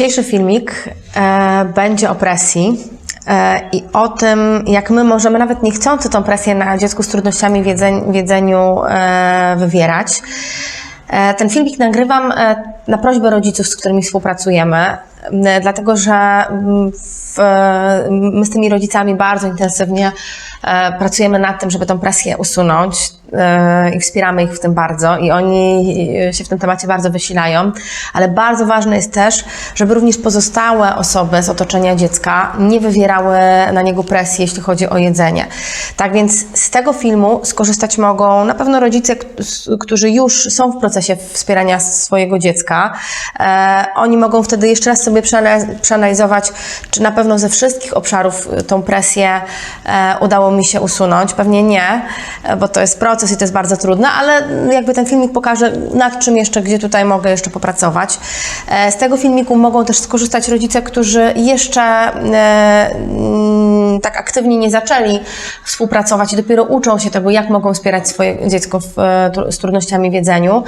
Dzisiejszy filmik e, będzie o presji e, i o tym, jak my możemy nawet niechcący tą presję na dziecku z trudnościami w w jedzeniu e, wywierać. E, ten filmik nagrywam e, na prośbę rodziców, z którymi współpracujemy, dlatego że m, w, my z tymi rodzicami bardzo intensywnie e, pracujemy nad tym, żeby tą presję usunąć e, i wspieramy ich w tym bardzo i oni e, się w tym temacie bardzo wysilają, ale bardzo ważne jest też, żeby również pozostałe osoby z otoczenia dziecka nie wywierały na niego presji, jeśli chodzi o jedzenie. Tak więc z tego filmu skorzystać mogą na pewno rodzice, którzy już są w procesie wspierania swojego dziecka. E, oni mogą wtedy jeszcze raz sobie przeanaliz- przeanalizować, czy na pewno ze wszystkich obszarów y, tą presję e, udało mi się usunąć. Pewnie nie, e, bo to jest proces i to jest bardzo trudne, ale jakby ten filmik pokaże, nad czym jeszcze, gdzie tutaj mogę jeszcze popracować. E, z tego filmiku mogą też skorzystać rodzice, którzy jeszcze mm, tak aktywnie nie zaczęli współpracować i dopiero uczą się tego, jak mogą wspierać swoje dziecko z trudnościami w jedzeniu.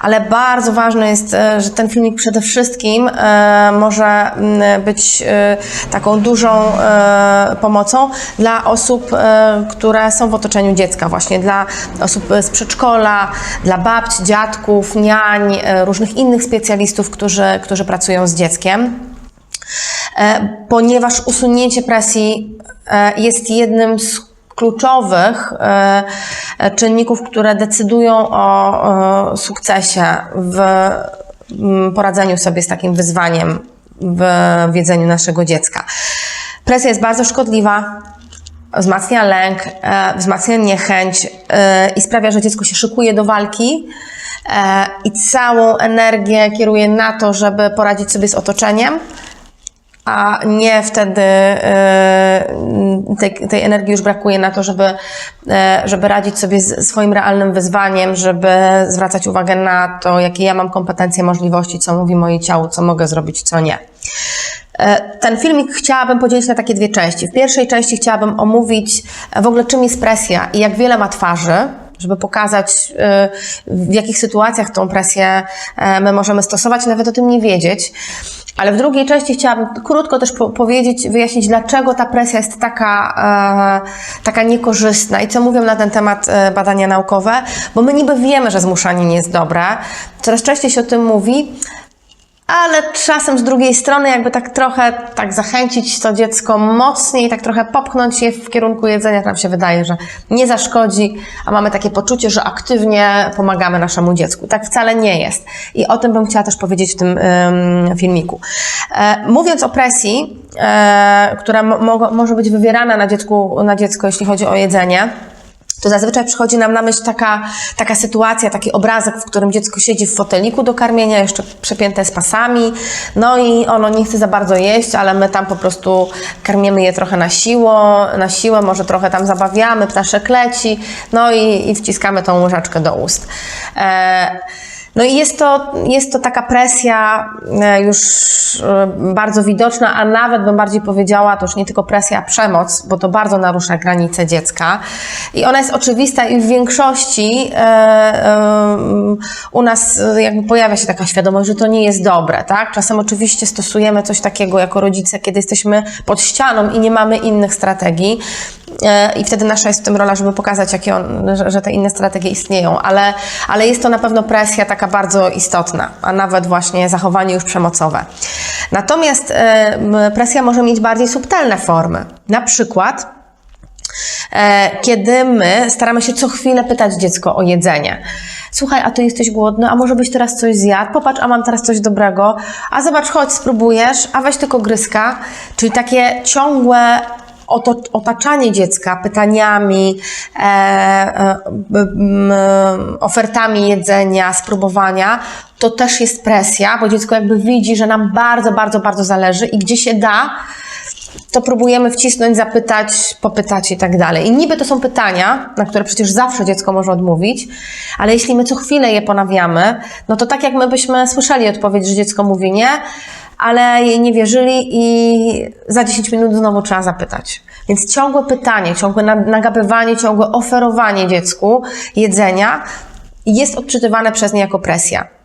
Ale bardzo ważne jest, że ten filmik przede wszystkim e, może mm, być e, taką dużą e, pomocą dla osób, e, które są w otoczeniu dziecka, właśnie dla osób z przedszkola, dla babci, dziadków, niań, różnych innych specjalistów, którzy, którzy pracują z dzieckiem. E, ponieważ usunięcie presji e, jest jednym z kluczowych e, czynników, które decydują o, o sukcesie w mm, poradzeniu sobie z takim wyzwaniem w, w jedzeniu naszego dziecka. Presja jest bardzo szkodliwa, wzmacnia lęk, e, wzmacnia niechęć e, i sprawia, że dziecko się szykuje do walki e, i całą energię kieruje na to, żeby poradzić sobie z otoczeniem, a nie wtedy e, tej, tej energii już brakuje na to, żeby, e, żeby radzić sobie z swoim realnym wyzwaniem, żeby zwracać uwagę na to, jakie ja mam kompetencje, możliwości, co mówi moje ciało, co mogę zrobić, co nie. E, Ten filmik chciałabym podzielić na takie dwie części. W pierwszej części chciałabym omówić w ogóle czym jest presja i jak wiele ma twarzy, żeby pokazać e, w jakich sytuacjach tą presję e, my możemy stosować, nawet o tym nie wiedzieć. Ale w drugiej części chciałabym krótko też po powiedzieć, wyjaśnić, dlaczego ta presja jest taka, e, taka niekorzystna i co mówią na ten temat e, badania naukowe, bo my niby wiemy, że zmuszanie nie jest dobre, coraz częściej się o tym mówi, ale czasem z drugiej strony jakby tak trochę tak zachęcić to dziecko mocniej, tak trochę popchnąć je w kierunku jedzenia, nam się wydaje, że nie zaszkodzi, a mamy takie poczucie, że aktywnie pomagamy naszemu dziecku. Tak wcale nie jest. I o tym bym chciała też powiedzieć w tym ym, filmiku. E, mówiąc o presji, e, która mo- może być wywierana na, dziecku, na dziecko, jeśli chodzi o jedzenie, to zazwyczaj przychodzi nam na myśl taka, taka sytuacja, taki obrazek, w którym dziecko siedzi w foteliku do karmienia, jeszcze przepięte z pasami, no i ono nie chce za bardzo jeść, ale my tam po prostu karmimy je trochę na siłę, na siłę, może trochę tam zabawiamy, ptaszek leci, no i, i wciskamy tą łyżeczkę do ust. E, no i jest to, jest to taka presja e, już e, bardzo widoczna, a nawet bym bardziej powiedziała, to już nie tylko presja, przemoc, bo to bardzo narusza granice dziecka. I ona jest oczywista i w większości e, u nas jakby pojawia się taka świadomość, że to nie jest dobre, tak? Czasem oczywiście stosujemy coś takiego jako rodzice, kiedy jesteśmy pod ścianą i nie mamy innych strategii. I wtedy nasza jest w tym rola, żeby pokazać, jakie on, że te inne strategie istnieją, ale, ale jest to na pewno presja taka bardzo istotna, a nawet właśnie zachowanie już przemocowe. Natomiast e, presja może mieć bardziej subtelne formy. Na przykład e, kiedy my staramy się co chwilę pytać dziecko o jedzenie. Słuchaj, a ty jesteś głodny, a może byś teraz coś zjadł? Popatrz, a mam teraz coś dobrego. A zobacz, chodź, spróbujesz, a weź tylko gryzka. Czyli takie ciągłe otaczanie dziecka pytaniami, e, e, ofertami jedzenia, spróbowania, to też jest presja, bo dziecko jakby widzi, że nam bardzo, bardzo, bardzo zależy i gdzie się da, to próbujemy wcisnąć, zapytać, popytać i tak dalej. I niby to są pytania, na które przecież zawsze dziecko może odmówić, ale jeśli my co chwilę je ponawiamy, no to tak jak my byśmy słyszeli odpowiedź, że dziecko mówi nie, ale jej nie wierzyli i za 10 minut znowu trzeba zapytać. Więc ciągłe pytanie, ciągłe na- nagabywanie, ciągłe oferowanie dziecku jedzenia jest odczytywane przez nie jako presja.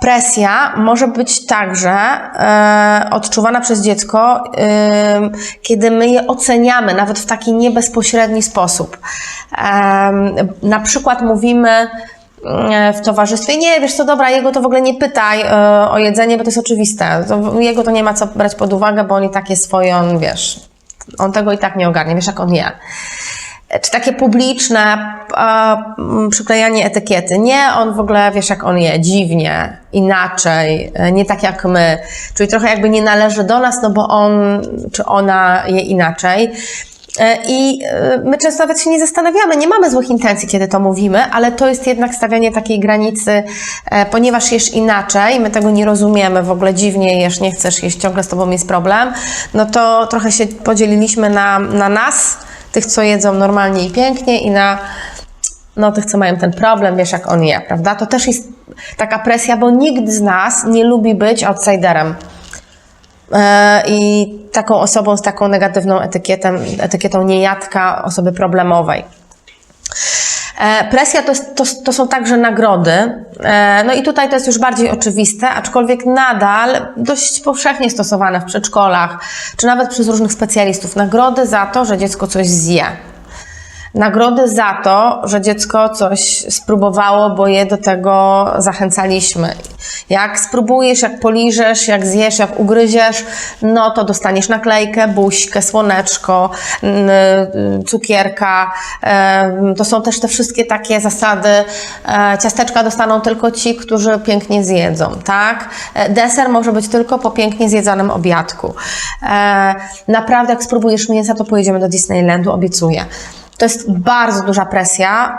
Presja może być także e, odczuwana przez dziecko, e, kiedy my je oceniamy, nawet w taki niebezpośredni sposób. E, na przykład mówimy w towarzystwie, nie, wiesz co, dobra, jego to w ogóle nie pytaj o jedzenie, bo to jest oczywiste. To, jego to nie ma co brać pod uwagę, bo on i tak jest swoje, on, wiesz, on tego i tak nie ogarnie, wiesz jak on je czy takie publiczne e, przyklejanie etykiety. Nie, on w ogóle, wiesz, jak on je, dziwnie, inaczej, e, nie tak jak my. Czyli trochę jakby nie należy do nas, no bo on czy ona je inaczej. E, I e, my często nawet się nie zastanawiamy, nie mamy złych intencji, kiedy to mówimy, ale to jest jednak stawianie takiej granicy, ponieważ jesz inaczej, my tego nie rozumiemy, w ogóle dziwnie jesz, nie chcesz jeść, ciągle z tobą jest problem, no to trochę się podzieliliśmy na, na nas, tych, co jedzą normalnie i pięknie i na no, tych, co mają ten problem, wiesz, jak on je, prawda? To też jest taka presja, bo nikt z nas nie lubi być outsiderem. E, I taką osobą z taką negatywną etykietą, etykietą niejadka, osoby problemowej. E, Presja to, to, to są także nagrody. E, No i tutaj to jest już bardziej oczywiste, aczkolwiek nadal dość powszechnie stosowane w przedszkolach, czy nawet przez różnych specjalistów. Nagrody za to, że dziecko coś zje. Nagrody za to, że dziecko coś spróbowało, bo je do tego zachęcaliśmy. Jak spróbujesz, jak poliżesz, jak zjesz, jak ugryziesz, no to dostaniesz naklejkę, buźkę, słoneczko, cukierka. Em, To są też te wszystkie takie zasady. E, Ciasteczka dostaną tylko ci, którzy pięknie zjedzą, tak? E, Deser może być tylko po pięknie zjedzonym obiadku. E, Naprawdę, jak spróbujesz mięsa, to pojedziemy do Disneylandu, obiecuję. To jest bardzo duża presja,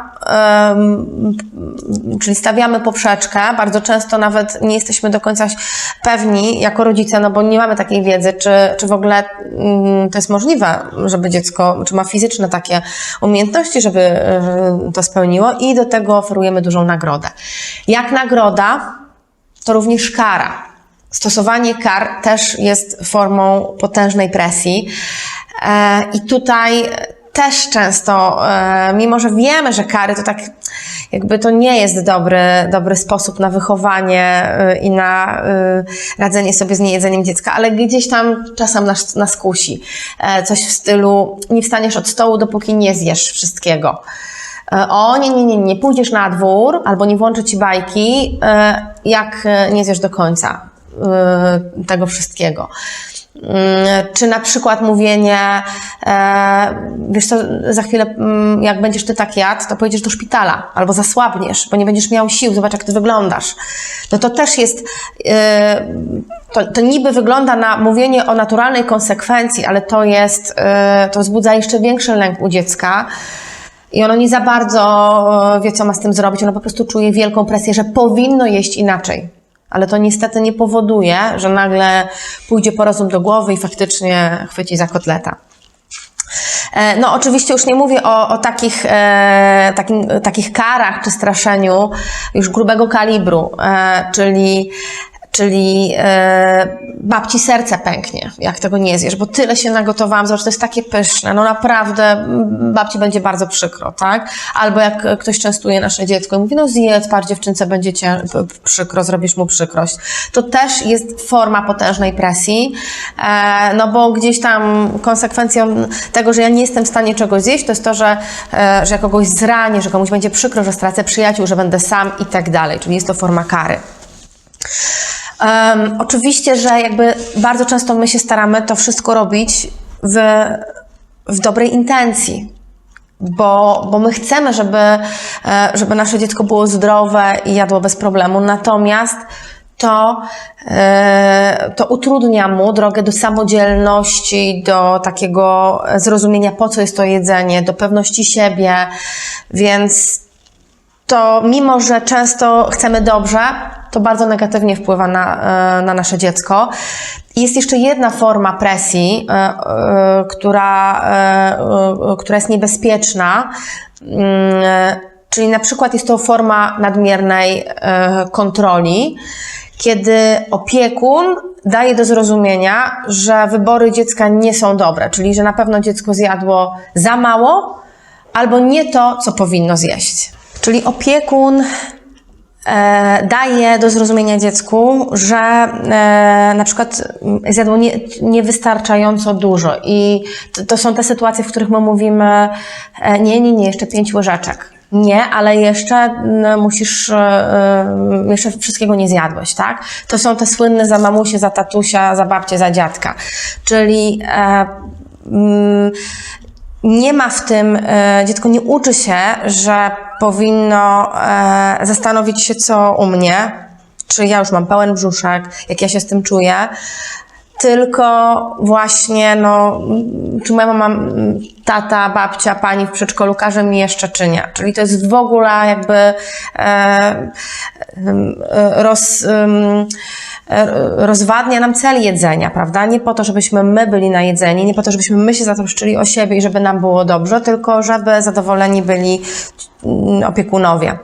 czyli stawiamy poprzeczkę. Bardzo często nawet nie jesteśmy do końca pewni jako rodzice, no bo nie mamy takiej wiedzy, czy, czy w ogóle mm, to jest możliwe, żeby dziecko, czy ma fizyczne takie umiejętności, żeby to spełniło i do tego oferujemy dużą nagrodę. Jak nagroda, to również kara. Stosowanie kar też jest formą potężnej presji. E, I tutaj też często, e, mimo że wiemy, że kary to tak, jakby to nie jest dobry, dobry sposób na wychowanie e, i na e, radzenie sobie z niejedzeniem dziecka, ale gdzieś tam czasem nas, nas kusi. Coś w stylu, nie wstaniesz od stołu, dopóki nie zjesz wszystkiego. O, nie, nie, nie, nie pójdziesz na dwór, albo nie włączę ci bajki, jak nie zjesz do końca tego wszystkiego. Mm, Czy na przykład mówienie, e, wiesz co, za chwilę, mm, jak będziesz ty tak jadł, to pojedziesz do szpitala, albo zasłabniesz, bo nie będziesz miał sił, zobacz jak ty wyglądasz. No to też jest, e, to, to niby wygląda na mówienie o naturalnej konsekwencji, ale to jest, e, to wzbudza jeszcze większy lęk u dziecka. I ono nie za bardzo wie, co ma z tym zrobić. Ono po prostu czuje wielką presję, że powinno jeść inaczej. Ale to niestety nie powoduje, że nagle pójdzie po rozum do głowy i faktycznie chwyci za kotleta. E, No, oczywiście już nie mówię o, o takich, e, takim, takich karach czy straszeniu już grubego kalibru, e, czyli, czyli e, babci serce pęknie, jak tego nie zjesz, bo tyle się nagotowałam, zobacz, to jest takie pyszne, no naprawdę mm, babci będzie bardzo przykro, tak? Albo jak ktoś częstuje nasze dziecko i mówi, no zjedz, patrz dziewczynce, będzie cię przykro, zrobisz mu przykrość. To też jest forma potężnej presji, e, no bo gdzieś tam konsekwencją tego, że ja nie jestem w stanie czegoś zjeść, to jest to, że, e, że ja kogoś zranię, że komuś będzie przykro, że stracę przyjaciół, że będę sam i tak dalej, czyli jest to forma kary. Em, oczywiście, że jakby bardzo często my się staramy to wszystko robić w, w dobrej intencji. Bo, bo my chcemy, żeby, e, żeby nasze dziecko było zdrowe i jadło bez problemu. Natomiast to, e, to utrudnia mu drogę do samodzielności, do takiego zrozumienia, po co jest to jedzenie, do pewności siebie. Więc to mimo, że często chcemy dobrze, to bardzo negatywnie wpływa na, e, na nasze dziecko. Jest jeszcze jedna forma presji, e, e, która, która jest niebezpieczna, Mm, czyli na przykład jest to forma nadmiernej kontroli, kiedy opiekun daje do zrozumienia, że wybory dziecka nie są dobre, czyli że na pewno dziecko zjadło za mało albo nie to, co powinno zjeść. Czyli opiekun e, daje do zrozumienia dziecku, że e, na przykład mm, zjadło nie, niewystarczająco dużo i to, to są te sytuacje, w których my mówimy e, nie, nie, nie, jeszcze pięć łyżeczek. Nie, ale jeszcze mm, musisz, jeszcze wszystkiego nie zjadłeś, tak? To są te słynne za mamusię, za tatusia, za babcię, za dziadka. Czyli mm, nie ma w tym, e, dziecko nie uczy się, że powinno e, zastanowić się, co u mnie, czy ja już mam pełen brzuszek, jak ja się z tym czuję, tylko właśnie, no, czy moja mama, tata, babcia, pani w przedszkolu każe mi jeszcze, czy nie. Czyli to jest w ogóle jakby e, e, roz, e, rozwadnia nam cel jedzenia, prawda? Nie po to, żebyśmy my byli najedzeni, nie po to, żebyśmy my się zatroszczyli o siebie i żeby nam było dobrze, tylko żeby zadowoleni byli mm, opiekunowie.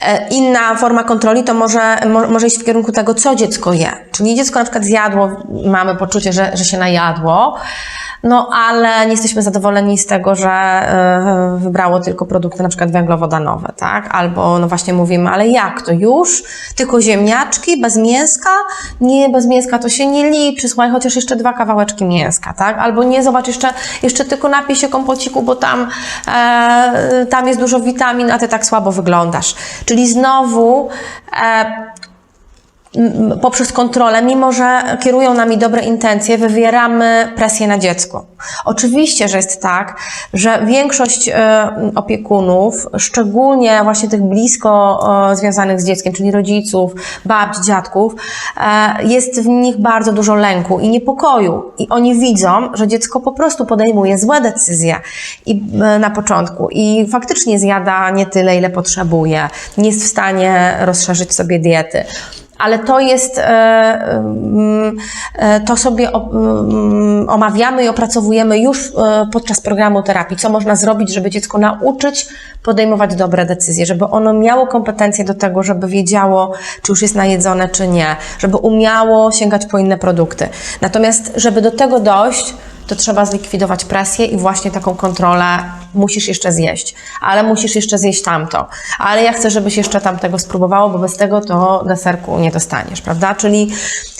E, Inna forma kontroli to może, mo, może iść w kierunku tego, co dziecko je. Czyli dziecko na przykład zjadło, mamy poczucie, że, że się najadło, no ale nie jesteśmy zadowoleni z tego, że e, wybrało tylko produkty na przykład węglowodanowe, tak? Albo no właśnie mówimy, ale jak to już? Tylko ziemniaczki bez mięska? Nie, bez mięska to się nie liczy, słuchaj, chociaż jeszcze dwa kawałeczki mięska, tak? Albo nie, zobacz, jeszcze, jeszcze tylko napij się kompociku, bo tam, e, tam jest dużo witamin, a ty tak słabo wyglądasz. Czyli znowu e, poprzez kontrolę, mimo że kierują nami dobre intencje, wywieramy presję na dziecko. Oczywiście, że jest tak, że większość e, opiekunów, szczególnie właśnie tych blisko e, związanych z dzieckiem, czyli rodziców, babci, dziadków, e, jest w nich bardzo dużo lęku i niepokoju. I oni widzą, że dziecko po prostu podejmuje złe decyzje i, na początku i faktycznie zjada nie tyle, ile potrzebuje, nie jest w stanie rozszerzyć sobie diety ale to jest, e, mm, e, to sobie mm, omawiamy i opracowujemy już e, podczas programu terapii, co można zrobić, żeby dziecko nauczyć podejmować dobre decyzje, żeby ono miało kompetencje do tego, żeby wiedziało, czy już jest najedzone, czy nie, żeby umiało sięgać po inne produkty. Natomiast, żeby do tego dojść, to trzeba zlikwidować presję i właśnie taką kontrolę musisz jeszcze zjeść, ale musisz jeszcze zjeść tamto, ale ja chcę, żebyś jeszcze tamtego spróbowało, bo bez tego to deserku nie dostaniesz, prawda? Czyli,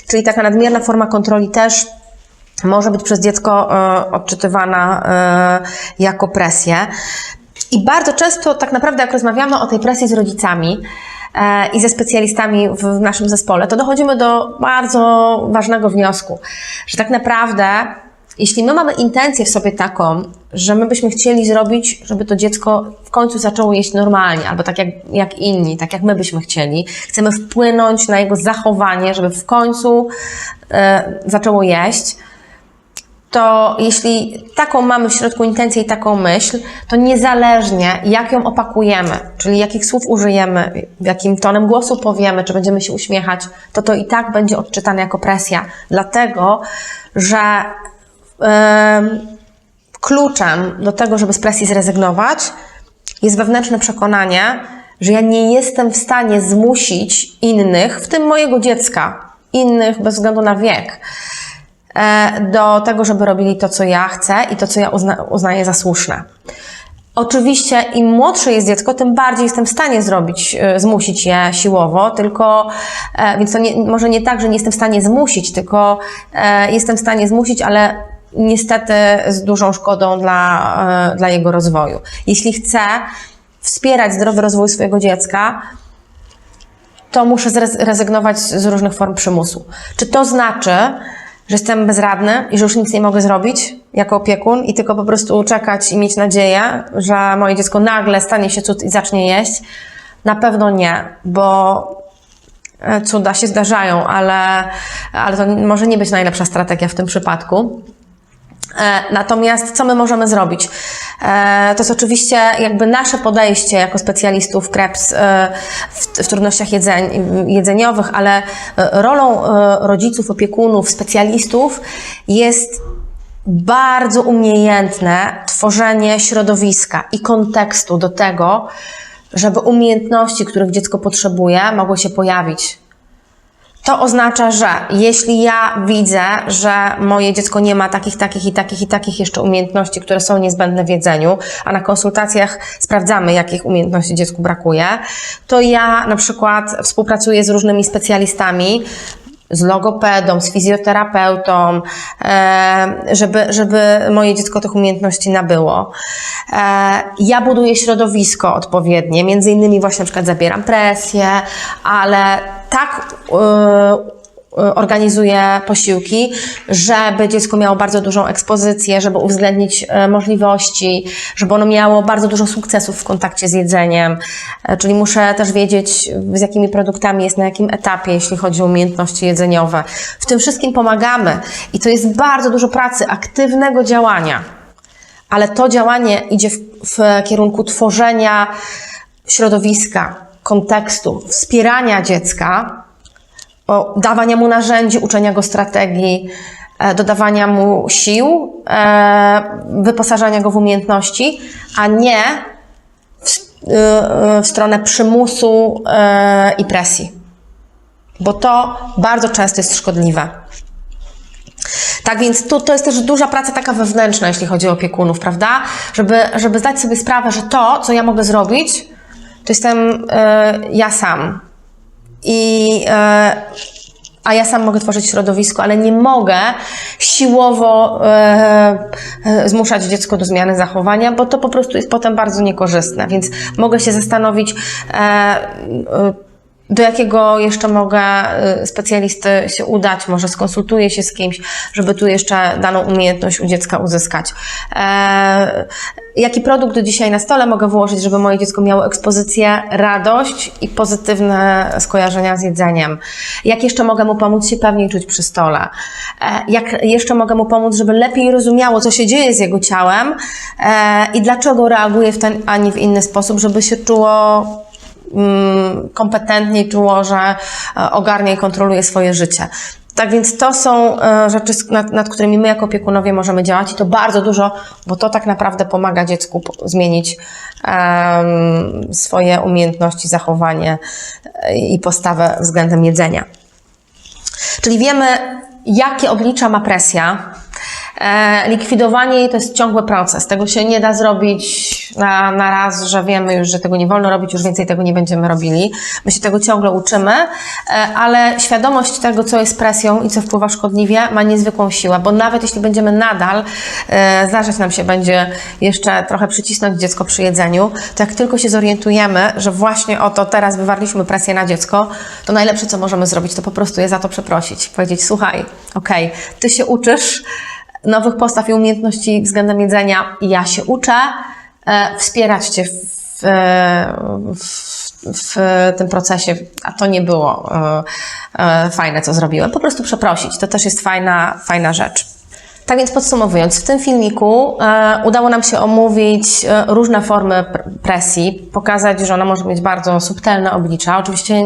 czyli taka nadmierna forma kontroli też może być przez dziecko e, odczytywana e, jako presję. I bardzo często, tak naprawdę, jak rozmawiamy o tej presji z rodzicami e, i ze specjalistami w naszym zespole, to dochodzimy do bardzo ważnego wniosku, że tak naprawdę, jeśli my mamy intencję w sobie taką, że my byśmy chcieli zrobić, żeby to dziecko w końcu zaczęło jeść normalnie, albo tak jak, jak inni, tak jak my byśmy chcieli, chcemy wpłynąć na jego zachowanie, żeby w końcu e, zaczęło jeść, to jeśli taką mamy w środku intencję i taką myśl, to niezależnie jak ją opakujemy, czyli jakich słów użyjemy, jakim tonem głosu powiemy, czy będziemy się uśmiechać, to to i tak będzie odczytane jako presja. Dlatego, że kluczem do tego, żeby z presji zrezygnować, jest wewnętrzne przekonanie, że ja nie jestem w stanie zmusić innych, w tym mojego dziecka, innych bez względu na wiek, e, do tego, żeby robili to, co ja chcę i to, co ja uzna, uznaję za słuszne. Oczywiście im młodsze jest dziecko, tym bardziej jestem w stanie zrobić, e, zmusić je siłowo, tylko, e, więc to nie, może nie tak, że nie jestem w stanie zmusić, tylko jestem w stanie zmusić, ale niestety z dużą szkodą dla, e, dla jego rozwoju. Jeśli chcę wspierać zdrowy rozwój swojego dziecka, to muszę zrezygnować z różnych form przymusu. Czy to znaczy, że jestem bezradny i że już nic nie mogę zrobić jako opiekun i tylko po prostu czekać i mieć nadzieję, że moje dziecko nagle stanie się cud i zacznie jeść? Na pewno nie, bo e, cuda się zdarzają, ale, ale to może nie być najlepsza strategia w tym przypadku. E, Natomiast co my możemy zrobić? E, To jest oczywiście jakby nasze podejście jako specjalistów KREPS e, w, trudnościach jedzeń, jedzeniowych, ale rolą rodziców, opiekunów, specjalistów jest bardzo umiejętne tworzenie środowiska i kontekstu do tego, żeby umiejętności, których dziecko potrzebuje, mogły się pojawić. To oznacza, że jeśli ja widzę, że moje dziecko nie ma takich, takich i takich i takich jeszcze umiejętności, które są niezbędne w jedzeniu, a na konsultacjach sprawdzamy, jakich umiejętności dziecku brakuje, to ja na przykład współpracuję z różnymi specjalistami, z logopedą, z fizjoterapeutą, e, żeby, żeby moje dziecko tych umiejętności nabyło. E, Ja buduję środowisko odpowiednie, między innymi właśnie na przykład zabieram presję, ale tak e, organizuję posiłki, żeby dziecko miało bardzo dużą ekspozycję, żeby uwzględnić e, możliwości, żeby ono miało bardzo dużo sukcesów w kontakcie z jedzeniem. E, Czyli muszę też wiedzieć, z jakimi produktami jest na jakim etapie, jeśli chodzi o umiejętności jedzeniowe. W tym wszystkim pomagamy i to jest bardzo dużo pracy, aktywnego działania. Ale to działanie idzie w, w kierunku tworzenia środowiska, kontekstu, wspierania dziecka, dawania mu narzędzi, uczenia go strategii, e, dodawania mu sił, e, wyposażania go w umiejętności, a nie w, e, w stronę przymusu i presji. Bo to bardzo często jest szkodliwe. Tak więc tu, to jest też duża praca taka wewnętrzna, jeśli chodzi o opiekunów, prawda? Żeby, żeby zdać sobie sprawę, że to, co ja mogę zrobić, to jestem e, ja sam. I, e, a ja sam mogę tworzyć środowisko, ale nie mogę siłowo e, e, zmuszać dziecko do zmiany zachowania, bo to po prostu jest potem bardzo niekorzystne. Więc mogę się zastanowić, e, e, do jakiego jeszcze mogę y, specjalisty się udać, może skonsultuję się z kimś, żeby tu jeszcze daną umiejętność u dziecka uzyskać. E, jaki produkt dzisiaj na stole mogę włożyć, żeby moje dziecko miało ekspozycję, radość i pozytywne skojarzenia z jedzeniem? Jak jeszcze mogę mu pomóc się pewniej czuć przy stole? E, jak jeszcze mogę mu pomóc, żeby lepiej rozumiało, co się dzieje z jego ciałem e, i dlaczego reaguje w ten, a nie w inny sposób, żeby się czuło mm, kompetentnie czuło, że e, ogarnia i kontroluje swoje życie. Tak więc to są e, rzeczy, nad, nad którymi my jako opiekunowie możemy działać i to bardzo dużo, bo to tak naprawdę pomaga dziecku zmienić em, swoje umiejętności, zachowanie e, i postawę względem jedzenia. Czyli wiemy, jakie oblicza ma presja. E, likwidowanie jej to jest ciągły proces. Tego się nie da zrobić na, na raz, że wiemy już, że tego nie wolno robić, już więcej tego nie będziemy robili. My się tego ciągle uczymy, e, ale świadomość tego, co jest presją i co wpływa szkodliwie, ma niezwykłą siłę, bo nawet jeśli będziemy nadal, e, zdarzać nam się będzie jeszcze trochę przycisnąć dziecko przy jedzeniu, to jak tylko się zorientujemy, że właśnie oto teraz wywarliśmy presję na dziecko, to najlepsze, co możemy zrobić, to po prostu je za to przeprosić. Powiedzieć, słuchaj, okej, ty się uczysz nowych postaw i umiejętności względem jedzenia ja się uczę, e, wspierać Cię w, e, w, w tym procesie, a to nie było e, fajne, co zrobiłem. Po prostu przeprosić, to też jest fajna, fajna rzecz. Tak więc podsumowując, w tym filmiku e, udało nam się omówić e, różne formy pr- presji, pokazać, że ona może mieć bardzo subtelne oblicza. Oczywiście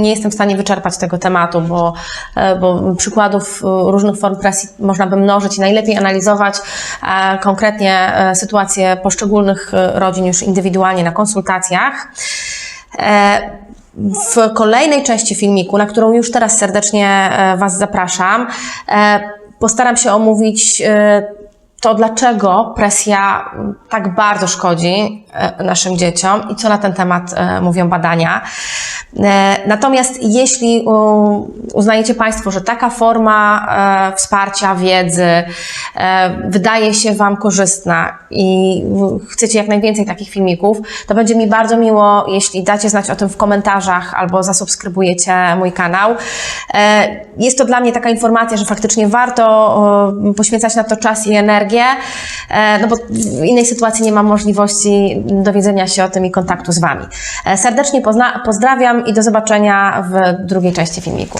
nie jestem w stanie wyczerpać tego tematu, bo, e, bo przykładów e, różnych form presji można by mnożyć i najlepiej analizować e, konkretnie e, poszczególnych e, rodzin już indywidualnie na konsultacjach. E, w kolejnej części filmiku, na którą już teraz serdecznie e, Was zapraszam, e, postaram się omówić e, to, dlaczego presja tak bardzo szkodzi e, naszym dzieciom i co na ten temat e, mówią badania. E, Natomiast jeśli uznajecie Państwo, że taka forma wsparcia, wiedzy wydaje się Wam korzystna i chcecie jak najwięcej takich filmików, to będzie mi bardzo miło, jeśli dacie znać o tym w komentarzach albo zasubskrybujecie mój kanał. Jest to dla mnie taka informacja, że faktycznie warto poświęcać na to czas i energię, e, no bo w innej sytuacji nie mam możliwości dowiedzenia się o tym i kontaktu z Wami. E, Serdecznie pozdrawiam i do zobaczenia w drugiej części filmiku.